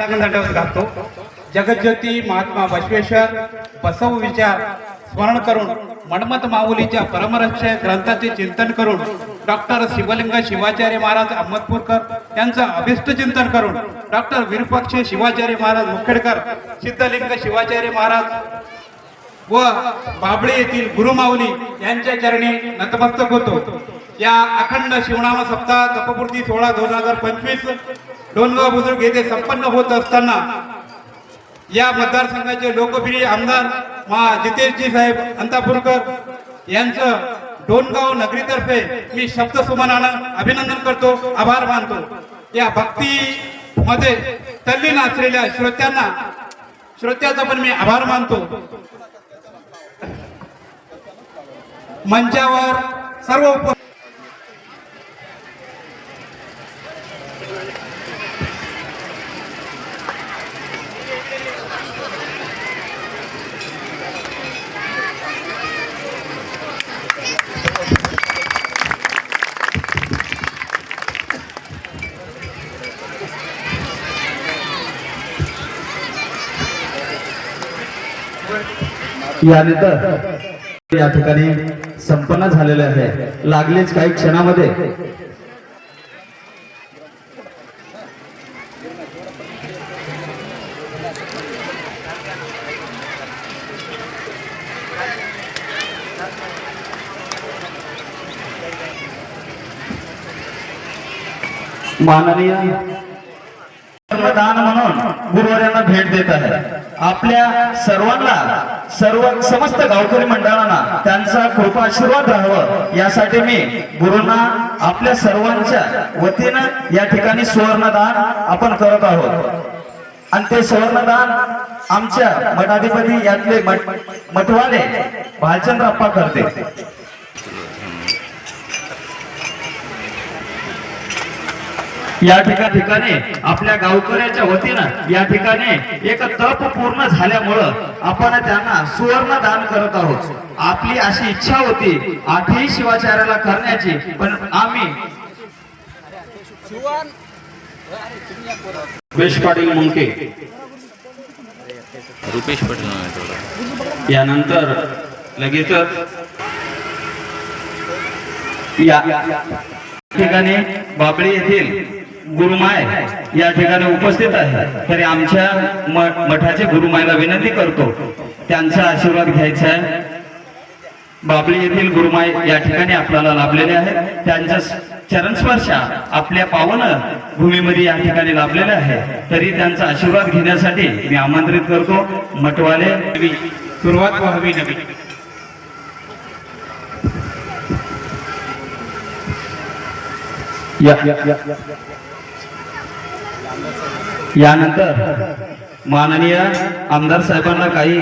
साष्टांग घालतो जगज्योती महात्मा बसवेश्वर बसव विचार स्मरण करून मन्मथ माऊलीच्या परमरहस्य ग्रंथाचे चिंतन करून डॉक्टर शिवलिंग शिवाचार्य महाराज अहमदपूरकर यांचं अभिष्ट चिंतन करून डॉक्टर विरुपक्ष शिवाचार्य महाराज मुखेडकर सिद्धलिंग शिवाचार्य महाराज व बाबळे येथील गुरुमाऊली यांच्या चरणी नतमस्तक होतो. या अखंड शिवनाम सप्ताह तपपूर्ती सोळा दोन हजार पंचवीस डोनगाव बुजुर्ग येथे संपन्न होत असताना या मतदारसंघाचे लोकप्रिय आमदार मा जितेशजी साहेब अंतापूरकर यांचं डोनगाव नगरीतर्फे मी शब्दसुमनानं अभिनंदन करतो आभार मानतो. या भक्ती मध्ये तल्लीन असलेल्या श्रोत्यांना श्रोत्याचा पण मी आभार मानतो. मंचावर सर्व यानंतर या ठिकाणी संपन्न झालेले आहे. लागलीच काही क्षणामध्ये. माननीय दान म्हणून गुरुवार्यांना भेट देत आहे. आपल्या सर्वांना सर्व समस्त गावकरी मंडळांना त्यांचा कृपा आशीर्वाद राहावं. यासाठी मी गुरुंना आपल्या सर्वांच्या वतीनं या ठिकाणी सुवर्णदान आपण करत आहोत. आणि ते सुवर्णदान आमच्या मठाधिपती यातले मठ- मठवाले भालचंद्रप्पा करते. या ठिका ठिकाणी आपल्या गावकऱ्याच्या वतीनं या ठिकाणी एक तप पूर्ण झाल्यामुळं आपण त्यांना सुवर्ण दान करत आहोत. आपली अशी इच्छा होती आठही शिवाचार्याला करण्याची पण आम्ही रुपेश पाटील मुंडके. रुपेश पाटील यानंतर लगेचच या ठिकाणी बाबळी येथील गुरुमाय या ठिकाणी उपस्थित आहे. तरी आमच्या मठाचे गुरुमायला विनंती करतो. त्यांचा आशीर्वाद घ्यायचा आहे. बाबळी येथील गुरुमाय या ठिकाणी आपल्याला लाभलेले आहेत. त्यांच्या चरणस्पर्शा आपल्या पावन भूमीमध्ये या ठिकाणी लाभलेल्या आहे. तरी त्यांचा आशीर्वाद घेण्यासाठी मी आमंत्रित करतो. मठवाले सुरुवात व्हावी नवी. या. यानंतर माननीय आमदार साहेबांना काही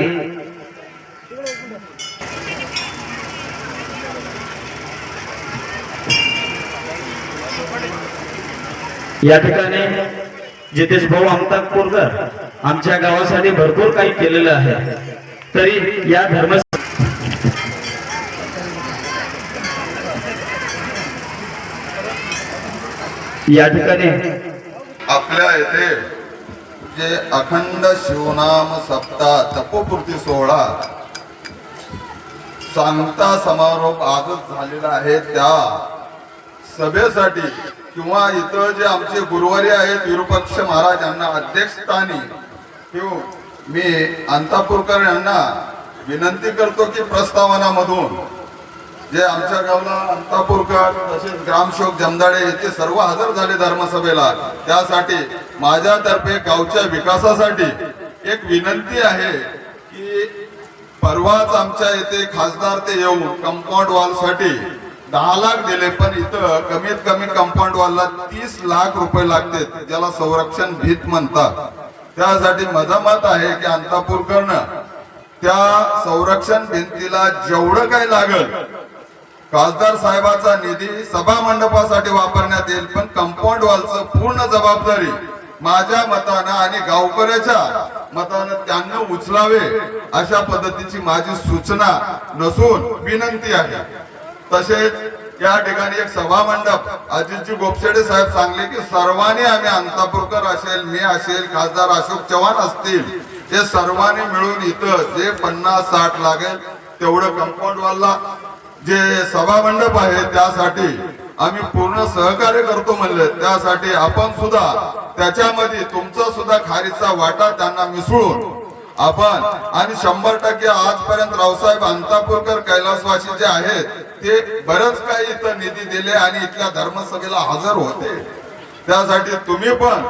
या ठिकाणी जितेश भाऊ अमतापूरकर आमच्या गावासाठी भरपूर काही केलेलं आहे. तरी या धर्म या ठिकाणी आपल्या येथे. जे अखंड शिवनाम सप्ताह तपोपूर्ती सोहळा. सांगता समारोप आजच झालेला आहे त्या सभेसाठी किंवा इथं जे आमचे गुरुवारी आहेत विरुपक्ष महाराज यांना अध्यक्षस्थानी ठेवून मी अंतापूरकर यांना विनंती करतो की प्रस्तावनामधून जे आमच्या गावला अंतापूरकर तसेच ग्रामशोक जमदाडे येथे सर्व हजर झाले धर्मसभेला. त्यासाठी माझ्यातर्फे गावच्या विकासासाठी एक विनंती आहे की परवाच आमच्या येथे खासदार ते येऊन कंपाऊंड वॉलसाठी दहा लाख दिले पण इथं कमीत कमी कंपाऊंड वॉलला तीस लाख रुपये लागते ज्याला संरक्षण भीत म्हणतात. त्यासाठी माझं मत आहे की अंतापूरकरनं त्या संरक्षण भिंतीला जेवढं काही लागल खासदार साहेबाचा निधी सभा मंडपासाठी वापरण्यात येईल पण कंपाऊंड वॉलचं पूर्ण जबाबदारी माझ्या मतानं आणि गावकऱ्याच्या मतानं त्यांना उचलावे अशा पद्धतीची माझी सूचना नसून विनंती आहे. तसेच या ठिकाणी एक सभा मंडप अजितजी गोपछेडे साहेब सांगले की सर्वांनी आम्ही अंतापूरकर असेल मी असेल खासदार अशोक चव्हाण असतील हे सर्वांनी मिळून इथं जे पन्नास साठ लागेल तेवढं कंपाऊंड वॉलला जे सभामंडप आहे त्यासाठी आम्ही पूर्ण सहकार्य करतो म्हणले. त्यासाठी आपण सुद्धा त्याच्यामध्ये तुमचा सुद्धा खारीचा वाटा त्यांना मिसळून आपण आणि शंभर टक्के आजपर्यंत रावसाहेब अंतापूरकर कैलासवासी जे आहेत ते बरंच काही इथं निधी दिले आणि इथल्या धर्मसभेला हजर होते. त्यासाठी तुम्ही पण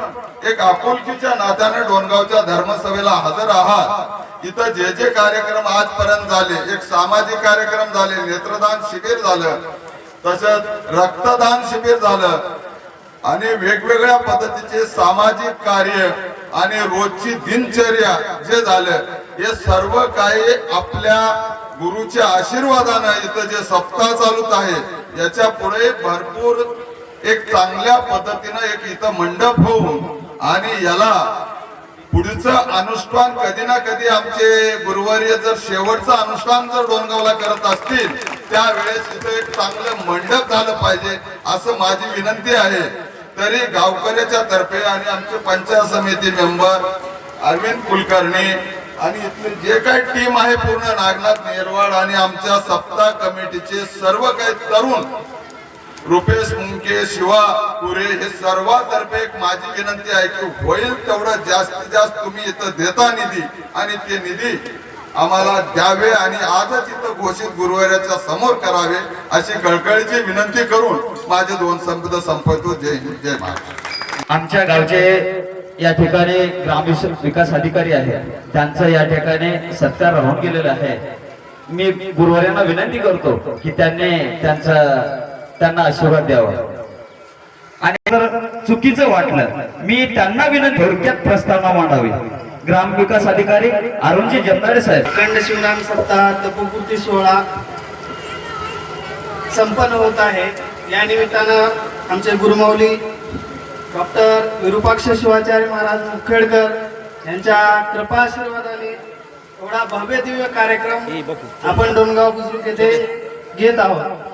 एक आपुलकीच्या नात्याने डोनगावच्या धर्मसभेला हजर आहात. इथं जे जे कार्यक्रम आजपर्यंत झाले एक सामाजिक कार्यक्रम झाले नेत्रदान शिबिर झालं तसंच रक्तदान शिबिर झालं आणि वेगवेगळ्या पद्धतीचे सामाजिक कार्य आणि रोजची दिनचर्या जे झालं हे सर्व काही आपल्या गुरुच्या आशीर्वादानं इथं जे सप्ताह चालूत आहे याच्यापुढे भरपूर एक चांगल्या पद्धतीनं एक इथं मंडप होऊन आणि याला पुढचं अनुष्ठान कधी ना कधी आमचे गुरुवारी जर शेवटचं अनुष्ठान जर डोनगावला करत असतील त्यावेळेस इथं एक चांगलं मंडप झालं पाहिजे असं माझी विनंती आहे. तरी गावकऱ्याच्या तर्फे आणि आमचे पंचायत समिती मेंबर अरविंद कुलकर्णी आणि इथली जे काही टीम आहे पूर्ण नागनाथ नेरवाड आणि आमच्या सप्ताह कमिटीचे सर्व काही तरुण रुपेश मुंके शिवा पुरे हे सर्वातर्फे एक माझी विनंती आहे की होईल तेवढं जास्तीत जास्त तुम्ही इथं देता निधी आणि ते निधी आम्हाला द्यावे आणि आजच इथं घोषित गुरुवाऱ्याच्या समोर करावे अशी कळकळीची विनंती करून माझे दोन शब्द संपतो जय हिंद जय महाराष्ट्र. आमच्या गावचे या ठिकाणी ग्रामीण विकास अधिकारी आहे त्यांचं या ठिकाणी सत्कार राहून गेलेलं आहे. मी गुरुवार्यांना विनंती करतो की त्यांनी त्यांचा त्यांना आशीर्वाद द्यावा. आणि जर चुकीचं वाटलं मी त्यांना विनंती थोडक्यात प्रस्तावना मांडावी. ग्राम विकास अधिकारी अरुणजी जमनाडे साहेब. अखंड शिवराम सप्ताह तपोपूर्ती सोहळा संपन्न होत आहे. या निमित्तानं आमचे गुरुमौली डॉक्टर विरूपाक्ष शिवाचार्य महाराज मुखेडकर यांच्या कृपा आशीर्वादाने एवढा भव्य दिव्य कार्यक्रम आपण डोनगाव बुजुर्ग येथे घेत आहोत.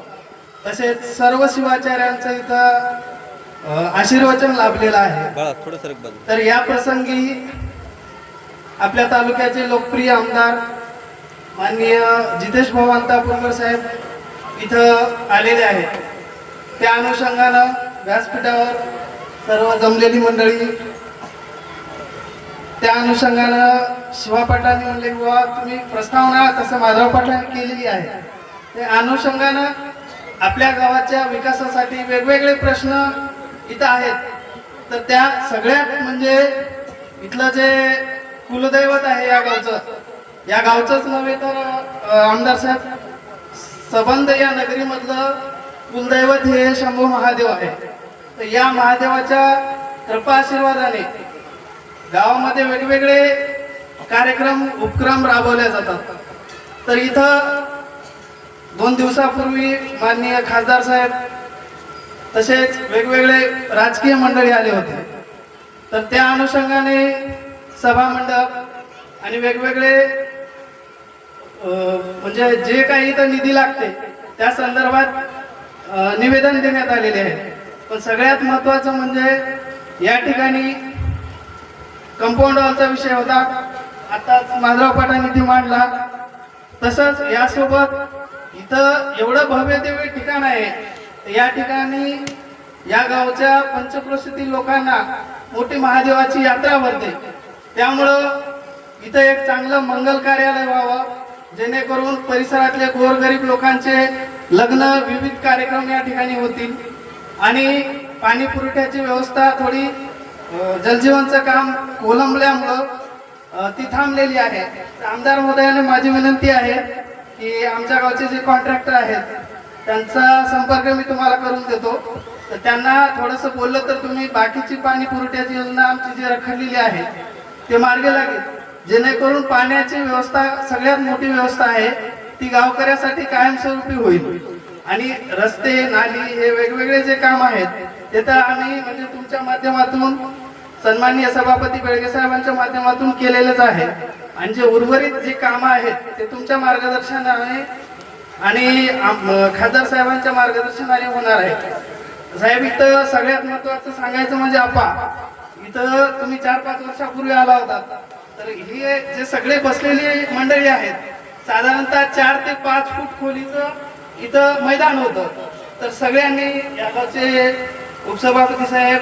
तसेच सर्व शिवाचार्यांचं इथं आशीर्वचन लाभलेलं आहे. तर या प्रसंगी आपल्या तालुक्याचे लोकप्रिय आमदार माननीय जितेश अंतापूरकर साहेब इथं आलेले आहेत. त्या अनुषंगानं व्यासपीठावर सर्व जमलेली मंडळी त्या अनुषंगानं शिवा पाटलांनी म्हणले बुवा तुम्ही प्रस्तावना तसं माधव पाटलांनी केलेली आहे. त्या अनुषंगानं आपल्या गावाच्या विकासासाठी वेगवेगळे प्रश्न इथं आहेत. तर त्या सगळ्यात म्हणजे इथलं जे कुलदैवत आहे या गावचं या गावचंच नव्हे तर आमदार साहेब सबंध या नगरीमधलं कुलदैवत हे शंभू महादेव आहे. तर या महादेवाच्या कृपा आशीर्वादाने गावामध्ये वेगवेगळे कार्यक्रम उपक्रम राबवले जातात. तर इथं दोन दिवसापूर्वी माननीय खासदार साहेब तसेच वेगवेगळे राजकीय मंडळी आले होते. तर त्या अनुषंगाने सभामंडप आणि वेगवेगळे म्हणजे जे काही इथं निधी लागते त्या संदर्भात निवेदन देण्यात आलेले आहे. पण सगळ्यात महत्वाचं म्हणजे या ठिकाणी कंपाऊंड वॉलचा विषय होता. आताच माधवराव पाटांनी ती मांडला. तसंच यासोबत इथं एवढं भव्य दिव्य ठिकाण आहे या ठिकाणी या गावच्या पंचक्रोशीतील लोकांना मोठी महादेवाची यात्रा भरते. त्यामुळं इथं एक चांगलं मंगल कार्यालय व्हावं जेणेकरून परिसरातले गोरगरीब लोकांचे लग्न विविध कार्यक्रम या ठिकाणी होतील. आणि पाणी पुरवठ्याची व्यवस्था थोडी जलजीवनचं काम कोलंबल्यामुळं ती थांबलेली आहे. आमदार महोदयाने माझी विनंती आहे की आमच्या गावचे जे कॉन्ट्रॅक्टर आहेत त्यांचा संपर्क मी तुम्हाला करून देतो. तर त्यांना थोडंसं बोललं तर तुम्ही बाकीची पाणी पुरवठ्याची योजना आमची जी रखडलेली आहे ते मार्गे लागेल. जेणेकरून पाण्याची व्यवस्था सगळ्यात मोठी व्यवस्था आहे ती गावकऱ्यासाठी कायमस्वरूपी होईल. आणि रस्ते नाली हे वेगवेगळे जे काम आहेत ते तर आम्ही म्हणजे तुमच्या माध्यमातून सन्माननीय सभापती बेळगे साहेबांच्या माध्यमातून केलेलेच आहे. आणि जे उर्वरित जे कामं आहेत ते तुमच्या मार्गदर्शनाने आणि खासदार साहेबांच्या मार्गदर्शनाने होणार आहे. साहेब इथं सगळ्यात महत्वाचं सांगायचं म्हणजे आपा इथं तुम्ही चार पाच वर्षापूर्वी आला होता. तर हे जे सगळे बसलेली मंडळी आहेत साधारणतः चार ते पाच फूट खोलीचं इथं मैदान होतं. तर सगळ्यांनी याचे उपसभापती साहेब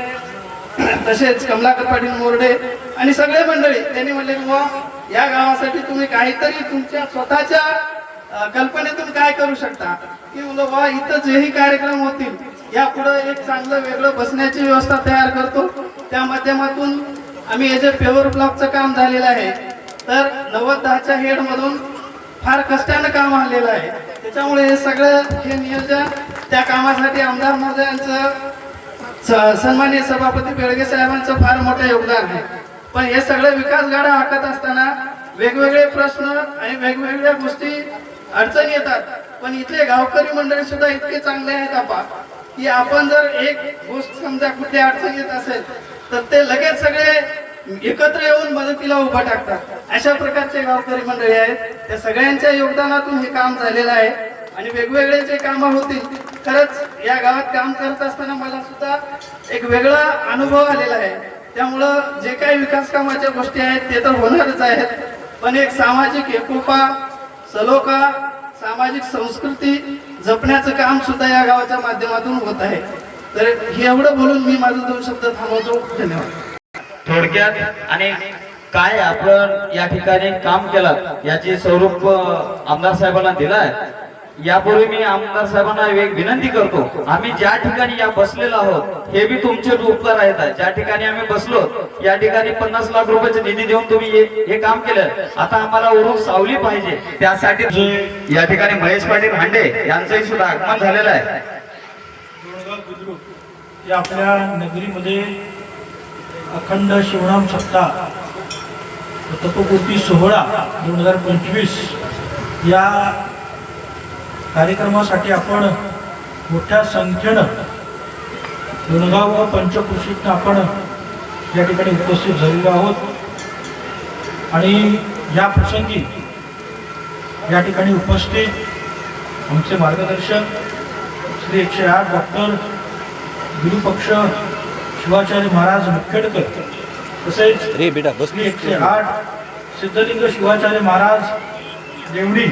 तसेच कमलाकर पाटील मोर्डे आणि सगळे मंडळी त्यांनी म्हणले बुवा या गावासाठी तुम्ही काहीतरी तुमच्या स्वतःच्या कल्पनेतून काय करू शकता? की बाबा बुवा इथं जेही कार्यक्रम होतील यापुढे एक चांगलं वेगळं बसण्याची व्यवस्था तयार करतो. त्या माध्यमातून आम्ही याचे पेवर ब्लॉकचं काम झालेलं आहे तर नव्वद दहाच्या हेडमधून फार कष्टानं काम आलेलं आहे. त्याच्यामुळे हे सगळं हे नियोजन त्या कामासाठी आमदार महोदयांचं स- सन्माननीय सभापती बेळगे साहेबांचं फार मोठं योगदान आहे. पण हे सगळं विकास गाडा हाकत असताना वेगवेगळे प्रश्न आणि वेगवेगळ्या गोष्टी अडचणी येतात. पण इथले गावकरी मंडळी सुद्धा इतके चांगले आहेत आपा की आपण जर एक गोष्ट समजा कुठली अडचण येत असेल तर ते लगेच सगळे एकत्र येऊन मदतीला उभा टाकतात. अशा प्रकारचे गावकरी मंडळी आहेत. त्या सगळ्यांच्या योगदानातून हे काम झालेलं आहे. आणि वेगवेगळे जे कामं होतील खरंच या गावात काम करत असताना मला सुद्धा एक वेगळा अनुभव आलेला आहे. त्यामुळं जे काही विकास कामाच्या गोष्टी आहेत ते तर होणारच आहेत. पण एक सामाजिक एकोपा सलोखा सामाजिक संस्कृती जपण्याचं काम सुद्धा या गावाच्या माध्यमातून होत आहे. तर हे एवढं बोलून मी माझं दोन शब्द थांबवतो. धन्यवाद. थोडक्यात आणि काय आपण या ठिकाणी काम केलं याचे स्वरूप आमदार साहेबांना दिलाय? यापूर्वी मी आमदार साहेबांना एक विनंती करतो आम्ही ज्या ठिकाणी या बसलेलो आहोत हे बी तुमचे उपकार आहेत. ज्या ठिकाणी आम्ही बसलो या ठिकाणी पन्नास लाख रुपयाचे निधी देऊन तुम्ही हे- हे काम केलं. आता आम्हाला उरूक सावली पाहिजे. त्यासाठी या ठिकाणी महेश पाटील हांडे यांचंही सुद्धा आगमन झालेलं आहे. आपल्या नगरीमध्ये अखंड शिवराम सत्ता तत्वपूर्ती सोहळा दोन हजार पंचवीस या कार्यक्रमासाठी आपण मोठ्या संख्येनं दोनगाव व पंचकृषीतनं आपण या ठिकाणी उपस्थित झालेलो आहोत. आणि या प्रसंगी या ठिकाणी उपस्थित आमचे मार्गदर्शक श्री एकशे आठ डॉक्टर विरुपक्ष शिवाचार्य महाराज मुखेडकर तसेच रे बेटा बस श्री एकशे आठ सिद्धलिंग शिवाचार्य महाराज देवडी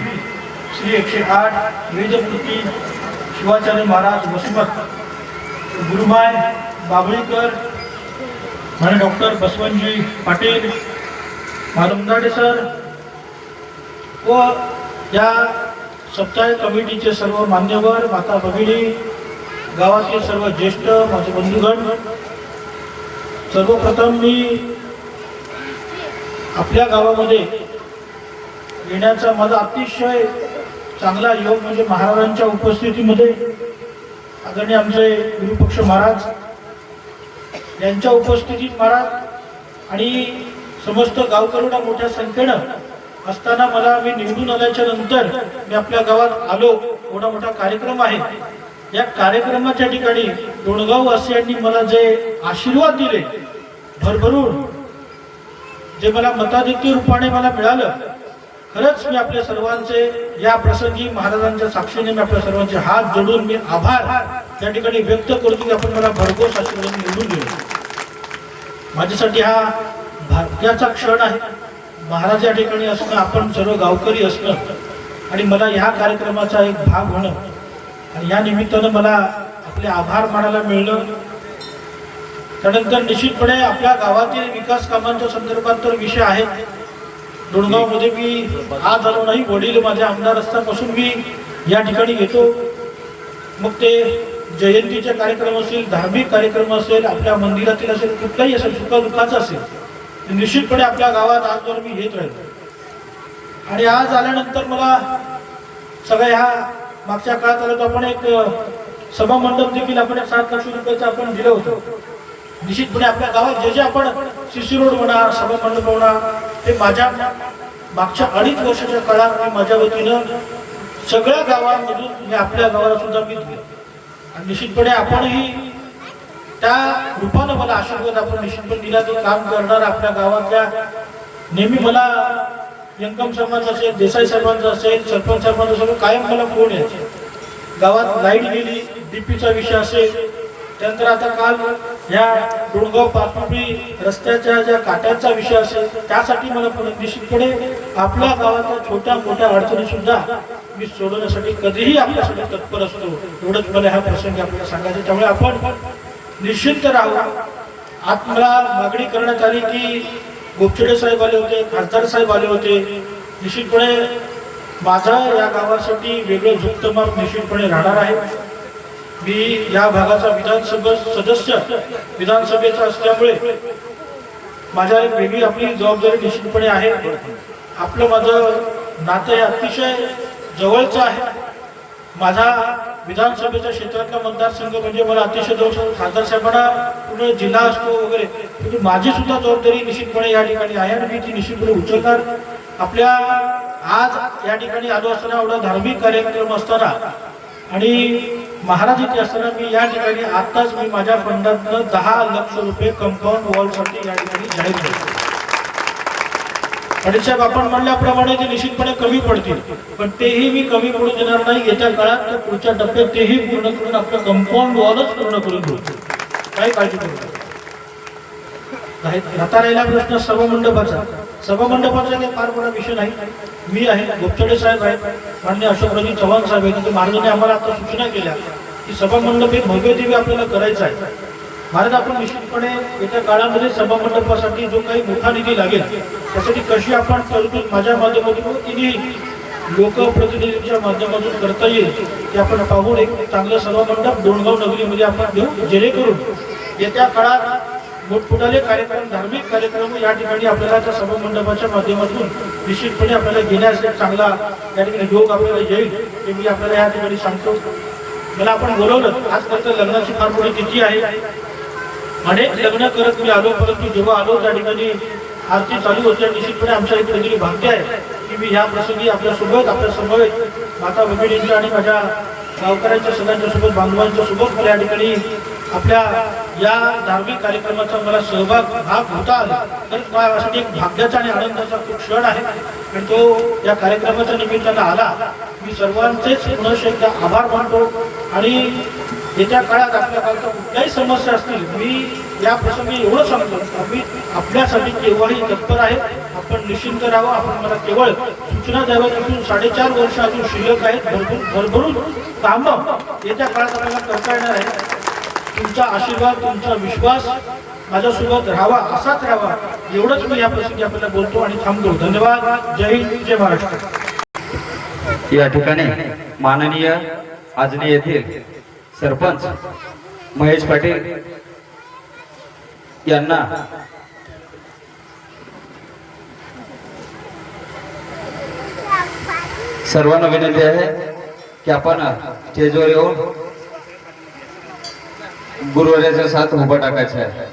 श्री एकशे आठ वेदपूर्ती शिवाचार्य महाराज वसमत गुरुमाय बाबळीकर आणि डॉक्टर बसवनजी पाटील मालुमदाडे सर व या सप्ताह कमिटीचे सर्व मान्यवर माता भगिनी गावातील सर्व ज्येष्ठ माझे बंधुगण सर्वप्रथम मी आपल्या गावामध्ये येण्याचा माझा अतिशय चांगला योग म्हणजे महाराजांच्या उपस्थितीमध्ये आदरणीय आमचे गुरुपक्ष महाराज यांच्या उपस्थितीत महाराज आणि समस्त गावकऱ्यांना मोठ्या संख्येनं असताना मला मी निवडून आल्याच्यानंतर मी आपल्या गावात आलो. एवढा मोठा कार्यक्रम आहे. या कार्यक्रमाच्या ठिकाणी डोणगाववासियांनी मला जे आशीर्वाद दिले भरभरून जे मला मताधिक्य रूपाने मला मिळालं खरंच मी आपल्या सर्वांचे या प्रसंगी महाराजांच्या साक्षीने मी आपल्या सर्वांचे हात जोडून मी आभार त्या ठिकाणी व्यक्त करतो की आपण मला भरघोस आशीर्वाद निवडून दिले. माझ्यासाठी हा भाग्याचा क्षण आहे. महाराज या ठिकाणी असणं आपण सर्व गावकरी असणं आणि मला ह्या कार्यक्रमाचा एक भाग होणं आणि या निमित्तानं मला आपले आभार मानायला मिळणं. त्यानंतर निश्चितपणे आपल्या गावातील विकास कामांच्या संदर्भात तर विषय आहेत. दुडगावमध्ये मी आज आलो नाही वडील माझ्या आमदार असतापासून मी या ठिकाणी घेतो. मग ते जयंतीचे कार्यक्रम असतील धार्मिक कार्यक्रम असेल आपल्या मंदिरातील असेल कुठलाही असेल सुखदुःखाचं असेल निश्चितपणे आपल्या गावात आजवर मी येत राहिलो. आणि आज आल्यानंतर मला सगळ्या ह्या मागच्या काळात आलं तर आपण एक सभा मंडप देखील आपण एक सात लाख रुपयाचं आपण दिलं होतं. निश्चितपणे आपल्या गावात जे जे आपण सीसी रोड म्हणा सभा मंडप म्हणा ते माझ्या मागच्या अडीच वर्षाच्या काळात मी माझ्या वतीनं सगळ्या गावांमधून मी आपल्या गावाला सुद्धा मी आणि निश्चितपणे आपणही त्या रूपानं मला आशीर्वाद आपण निश्चितपणे दिला ते काम करणार आपल्या गावातल्या नेहमी मला यंकम समाज असेल देसाई साहेबांचा असेल सरपंच साहेबांचा असेल कायम मला फोन यायचे? गावात लाइट गेली डीपीचा विषय असेल त्यानंतर आता काल ह्या डोणगाव पाचपुपी रस्त्याच्या ज्या काट्यांचा विषय असेल त्यासाठी मला निश्चितपणे आपल्या गावातल्या छोट्या मोठ्या अडचणी सुद्धा मी सोडवण्यासाठी कधीही आपल्यासाठी तत्पर असतो एवढंच मला हा प्रसंग आपल्याला सांगायचं त्यामुळे आपण निश्चिंत राहू. आत मला मागणी करण्यात आली की गोपचडे साहेब आले होते खासदार साहेब आले होते. निश्चितपणे माझा या गावासाठी वेगळं झुकतमाप निश्चितपणे राहणार आहे. मी या भागाचा विधानसभा सदस्य विधानसभेचा असल्यामुळे माझ्या एक वेगळी आपली जबाबदारी निश्चितपणे आहे. आपलं माझं नातं हे अतिशय जवळचं आहे. माझा विधानसभेच्या क्षेत्रातला मतदारसंघ म्हणजे मला अतिशय जवळ. खासदार साहेबांना पूर्ण जिल्हा असतो वगैरे म्हणजे माझी सुद्धा जबाबदारी निश्चितपणे या ठिकाणी आहे आणि मी ती निश्चितपणे उचलणार. आपल्या आज या ठिकाणी आलो असताना एवढा धार्मिक कार्यक्रम असताना आणि महाराज इथे असताना मी या ठिकाणी आताच मी माझ्या फंडातनं दहा लक्ष रुपये कंपाऊंड वॉलसाठी या ठिकाणी जाहीर केले पाटील साहेब आपण म्हणल्याप्रमाणे ते निश्चितपणे कमी पडतील पण तेही मी कमी पडू देणार नाही. येत्या काळात पुढच्या टप्प्यात तेही पूर्ण करून आपलं कंपाऊंड वॉलच पूर्ण करून घेऊ. काही काळजी करू आता राहिला प्रश्न सभामंडपाचा सभामंडपाचा काही फार मोठा विषय नाही. मी आहे गोपचडे साहेब आहेत. मान्य अशोकराजी चव्हाण साहेब आहेत. मार्गाने महाराजांनी आम्हाला आता सूचना केल्या. की सभामंडप हे भव्य आपल्याला करायचं आहे. महाराज आपण निश्चितपणे येत्या काळामध्ये सभामंडपासाठी जो काही मोठा निधी लागेल त्यासाठी कशी आपण तरतूद माझ्या माध्यमातून तिन्ही लोकप्रतिनिधींच्या माध्यमातून करता येईल ते आपण पाहून एक चांगलं सभामंडप डोणगाव नगरीमध्ये आपण देऊ जेणेकरून येत्या काळात मोठमोठाले कार्यक्रम धार्मिक कार्यक्रम या ठिकाणी आपल्याला त्या सभामंडपाच्या माध्यमातून निश्चितपणे आपल्याला घेण्यास चांगला या ठिकाणी योग आपल्याला येईल हे मी आपल्याला या ठिकाणी सांगतो. मला आपण बोलवलं आज तर लग्नाची फार मोठी तिथी आहे. अनेक लग्न करत मी आलो परंतु जेव्हा आलो त्या ठिकाणी आरती चालू होते निश्चितपणे आमच्या इथे दिलेली भाग्य आहे की मी ह्या प्रसंगी आपल्यासोबत आपल्या समवेत माता भगिनींच्या आणि माझ्या गावकऱ्यांच्या सगळ्यांच्या सोबत बांधवांच्या सोबत मला या ठिकाणी आपल्या या धार्मिक कार्यक्रमाचा मला सहभाग भाग होता आला. तर माझ्यासाठी एक भाग्याचा आणि आनंदाचा खूप क्षण आहे. आणि तो या कार्यक्रमाच्या निमित्तानं आला. मी सर्वांचेच पुनश एकदा आभार मानतो. आणि येत्या काळात आपल्या गावच्या कुठल्याही समस्या असतील मी या प्रसंगी एवढं सांगतो आम्ही आपल्यासाठी केव्हाही तत्पर आहे. आपण निश्चिंत राहावं. आपण मला केवळ सूचना द्याव्या अजून साडेचार वर्ष अजून शिल्लक आहेत. भरपूर भरभरून कामं येत्या काळात आपल्याला करता येणार आहे तुमचा आशीर्वाद तुमचा विश्वास माझ्यासोबत राहावा असाच राहावा. एवढंच मी या प्रसंगी आपल्याला बोलतो आणि थांबतो. धन्यवाद. जय हिंद जय महाराष्ट्र. या ठिकाणी माननीय आजनी येथील सरपंच महेश पाटील यांना सर्वांना विनंती आहे की आपण स्टेजवर येऊन गुरुवाऱ्याचा साथ उभा टाकायचा आहे.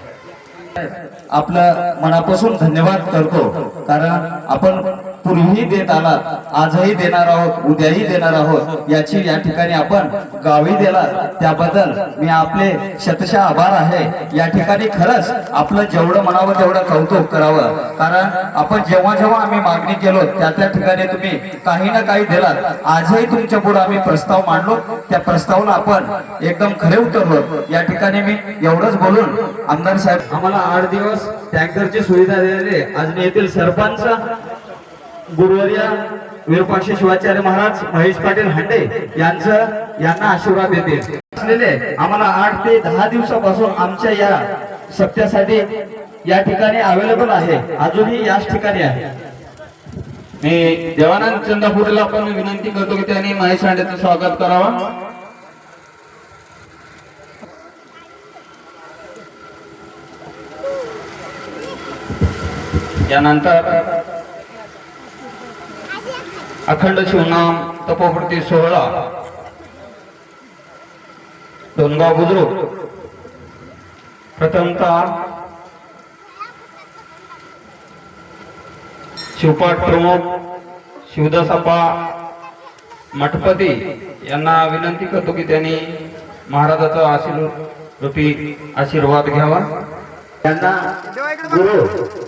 आपलं मनापासून धन्यवाद करतो कारण आपण पूर्वीही देत आलात आजही देणार आहोत उद्याही देणार आहोत. याची या ठिकाणी आपण गावी दिला त्याबद्दल मी आपले शतशा आभार आहे. या ठिकाणी खरंच आपलं जेवढं म्हणावं तेवढं कौतुक करावं. कारण आपण जेव्हा जेव्हा आम्ही मागणी केलो त्या त्या ठिकाणी तुम्ही काही ना काही दिलात. आजही तुमच्यापुढे आम्ही प्रस्ताव मांडलो. त्या प्रस्तावाला आपण एकदम खरे उतरलो. या ठिकाणी मी एवढंच बोलून आमदार साहेब आम्हाला आठ दिवस टँकरची सुविधा दिलेली आज येथील सरपंच गुरुवर्या विरूपाक्ष शिवाचार्य महाराज महेश पाटील हांडे यांचं यांना आशीर्वाद देतील असलेले आम्हाला आठ ते दहा दिवसापासून आमच्या या सत्यासाठी या ठिकाणी अवेलेबल आहे. अजूनही याच ठिकाणी आहे. मी देवानंद चंदापुरेला पण विनंती करतो की त्यांनी महेश हांडेचं स्वागत करावं. यानंतर अखंड शिवनाम तपोपूर्ती सोहळा. दोनगाव बुद्रुक. प्रथमतः शिवपाठ प्रमुख शिवदासाप्पा मठपती यांना विनंती करतो की त्यांनी महाराजाचा आशीर्वाद रूपी आशीर्वाद घ्यावा. त्यांना गुरु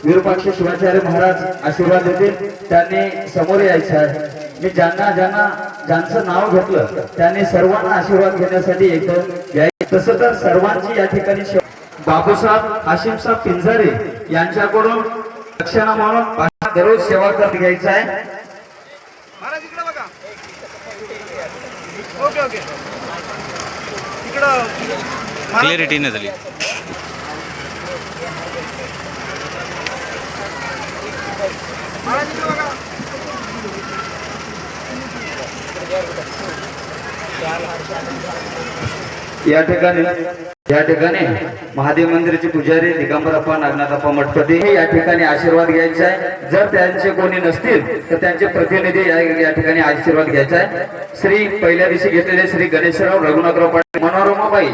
विरूपाक्ष शिवाचार्य महाराज आशीर्वाद देतील त्यांनी समोर यायचं आहे. मी ज्यांना ज्यांना ज्यांचं नाव घेतलं त्यांनी सर्वांना आशीर्वाद घेण्यासाठी येतं. तसं तर सर्वांची या ठिकाणी सेवा- बाबूसाहेब हाशिमसाहेब पिंजारे यांच्याकडून रक्षणा म्हणून दररोज सेवा करत घ्यायचा आहे. क्लिअरिटी नाही झाली. या ठिकाणी या ठिकाणी महादेव मंदिराचे पुजारी दिगंबरप्पा नागनाथप्पा मठपती हे या ठिकाणी आशीर्वाद घ्यायचा आहे जर त्यांचे कोणी नसतील तर त्यांचे प्रतिनिधी या या ठिकाणी आशीर्वाद घ्यायचा आहे श्री पहिल्या दिवशी घेतलेले श्री गणेशराव रघुनाथराव पाटील मनोरमाबाई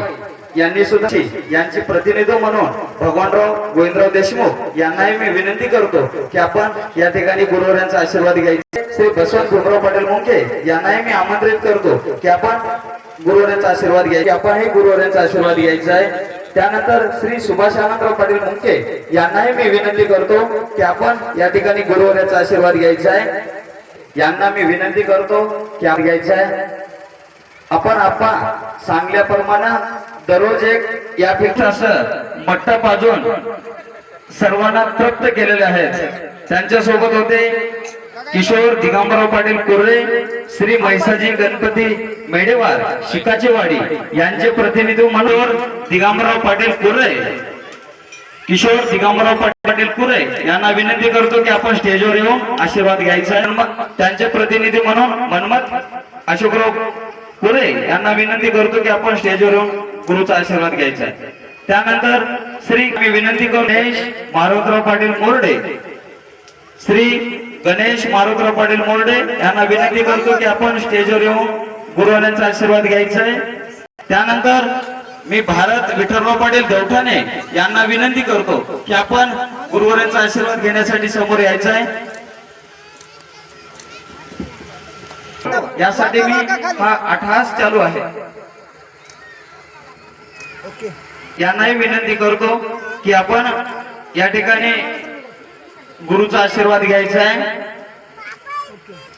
यांनी सुद्धा यांचे प्रतिनिधी म्हणून भगवानराव गोविंदराव देशमुख यांनाही मी विनंती करतो की आपण या ठिकाणी गुरुवारांचा आशीर्वाद घ्यायचा. श्री बसवंत भीमराव पाटील मुंके यांनाही मी आमंत्रित करतो की आपण गुरुवारांचा आशीर्वाद घ्यायचा. आपणही गुरुवारांचा आशीर्वाद घ्यायचा आहे. त्यानंतर श्री सुभाष आनंदराव पाटील मुंके यांनाही मी विनंती करतो की आपण या ठिकाणी गुरुवारांचा आशीर्वाद घ्यायचा आहे. यांना मी विनंती करतो की घ्यायचा आहे. आपण आपण सांगल्याप्रमाणे दररोज एक यापेक्षा असं मट्ट पाजून सर्वांना तृप्त केलेले आहेत. त्यांच्यासोबत होते किशोर दिगंबरराव पाटील कुर्रे श्री महिसाजी गणपती मेडेवार शिकाची वाडी यांचे प्रतिनिधी म्हणून दिगंबरराव पाटील कुर्रे. किशोर दिगंबरराव पाटील कुरे यांना विनंती करतो की आपण स्टेजवर येऊन आशीर्वाद घ्यायचा त्यांचे प्रतिनिधी म्हणून मनमत अशोकराव कुरे यांना विनंती करतो की आपण स्टेजवर येऊन गुरुचा आशीर्वाद घ्यायचा त्यानंतर श्री मी विनंती करू गणेश मारोतराव पाटील मोरडे. श्री गणेश मारोतराव पाटील मोरडे यांना विनंती करतो की आपण स्टेजवर येऊन गुरुवारांचा आशीर्वाद घ्यायचा आहे. त्यानंतर मी भारत विठ्ठलराव पाटील देवठाणे यांना विनंती करतो की आपण गुरुवाऱ्यांचा आशीर्वाद घेण्यासाठी समोर यायचा आहे. यासाठी मी हा अठहास चालू आहे. यांनाही विनंती करतो की आपण या ठिकाणी गुरुचा आशीर्वाद घ्यायचा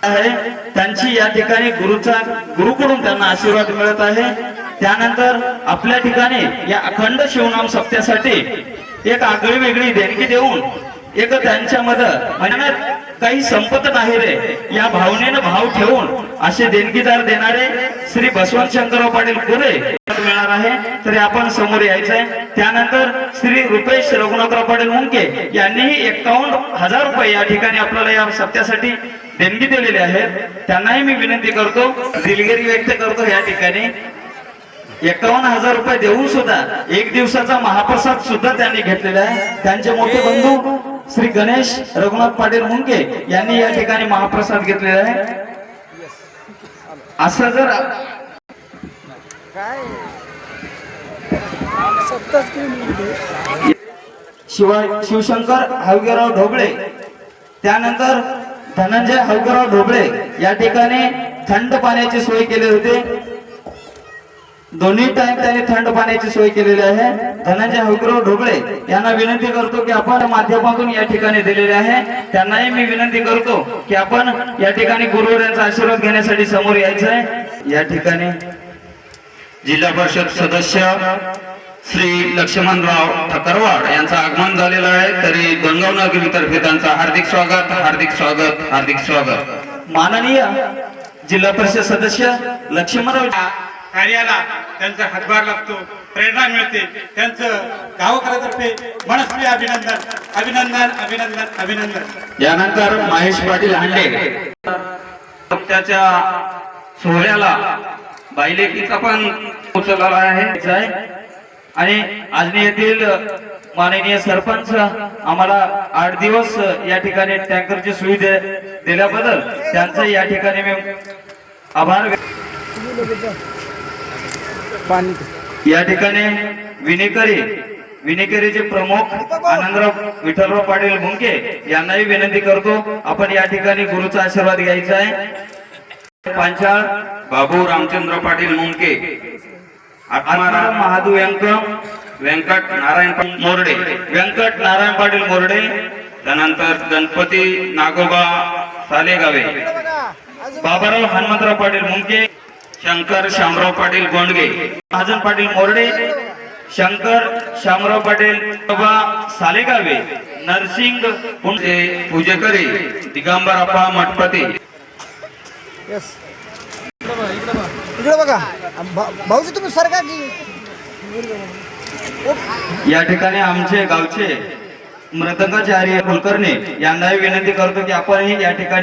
आहे. त्यांची या ठिकाणी गुरुचा गुरुकडून त्यांना आशीर्वाद मिळत आहे. त्यानंतर आपल्या ठिकाणी या अखंड शिवनाम सप्त्यासाठी एक आगळी वेगळी देणगी देऊन एक त्यांच्यामध्ये म्हणजे काही संपत नाही रे. या भावनेनं भाव ठेवून असे देणगीदार देणारे श्री बसवंत शंकरराव पाटील कुरे मिळणार आहे. तरी आपण समोर यायचंय. त्यानंतर श्री रुपेश रघुनाथराव पाटील मुंके यांनीही एकावन्न हजार रुपये या ठिकाणी आपल्याला या सत्यासाठी देणगी दिलेली आहेत त्यांनाही मी विनंती करतो दिलगिरी व्यक्त करतो या ठिकाणी. एकावन्न हजार रुपये देऊन सुद्धा एक दिवसाचा महाप्रसाद सुद्धा त्यांनी घेतलेला आहे. त्यांचे मोठे बंधू श्री गणेश रघुनाथ पाटील मुंगे यांनी या ठिकाणी महाप्रसाद घेतलेला आहे. असं जर शिवाय शिवशंकर हवगेराव ढोबळे त्यानंतर धनंजय हवगेराव ढोबळे या ठिकाणी थंड पाण्याची सोय केली होती. दोन्ही टाइम त्यांनी थंड पाण्याची सोय केलेली आहे. धनंजय हवगेराव ढोबळे यांना विनंती करतो की आपण माध्यमातून या ठिकाणी दिलेले आहे. त्यांनाही मी विनंती करतो की आपण या ठिकाणी गुरुवर यांचा आशीर्वाद घेण्यासाठी समोर यायचं आहे. या ठिकाणी जिल्हा परिषद सदस्य श्री लक्ष्मणराव ठकरवाड यांचं आगमन झालेलं आहे. तरी गंगाव नगरीतर्फे त्यांचं हार्दिक स्वागत हार्दिक स्वागत हार्दिक स्वागत. माननीय जिल्हा परिषद सदस्य लक्ष्मणराव कार्याला त्यांचा हातभार लागतो प्रेरणा मिळते. त्यांचं गावकऱ्यातर्फे मनस्वी अभिनंदन अभिनंदन अभिनंदन अभिनंदन. यानंतर महेश पाटील हांडे. त्याच्या सोहळ्याला बायलेकीचा पण उचलला आहे. आणि आजनी येथील माननीय सरपंच आम्हाला आठ दिवस या ठिकाणी टँकरची सुविधा दिल्याबद्दल त्यांचं या ठिकाणी मी आभार पाणी या ठिकाणी विनेकरी विनेकरीचे प्रमुख आनंदराव विठ्ठलराव पाटील मुंके यांनाही विनंती करतो आपण या ठिकाणी गुरुचा आशीर्वाद घ्यायचा आहे. पांचाळ बाबू रामचंद्र पाटील मुंके आत्माराम महादेव व्यंक व्यंकट नारायण मोरडे व्यंकट नारायण पाटील मोरडे त्यानंतर गणपती नागोबा सालेगावे बाबाराव हनुमंतराव पाटील मुंके शंकर शामराव पाटील गोंडगे महाजन पाटील मोरडे शंकर शामराव पाटील बाबा सालेगावे नरसिंग पूजेकरी दिगंबर अप्पा मठपती. इकडे बघा. भा- भाऊजी तुम्ही सरका की या ठिकाणी आमचे गावचे मृदंगाचार्य कुलकर्णी यांनाही विनंती करतो की आपणही या ठिकाणी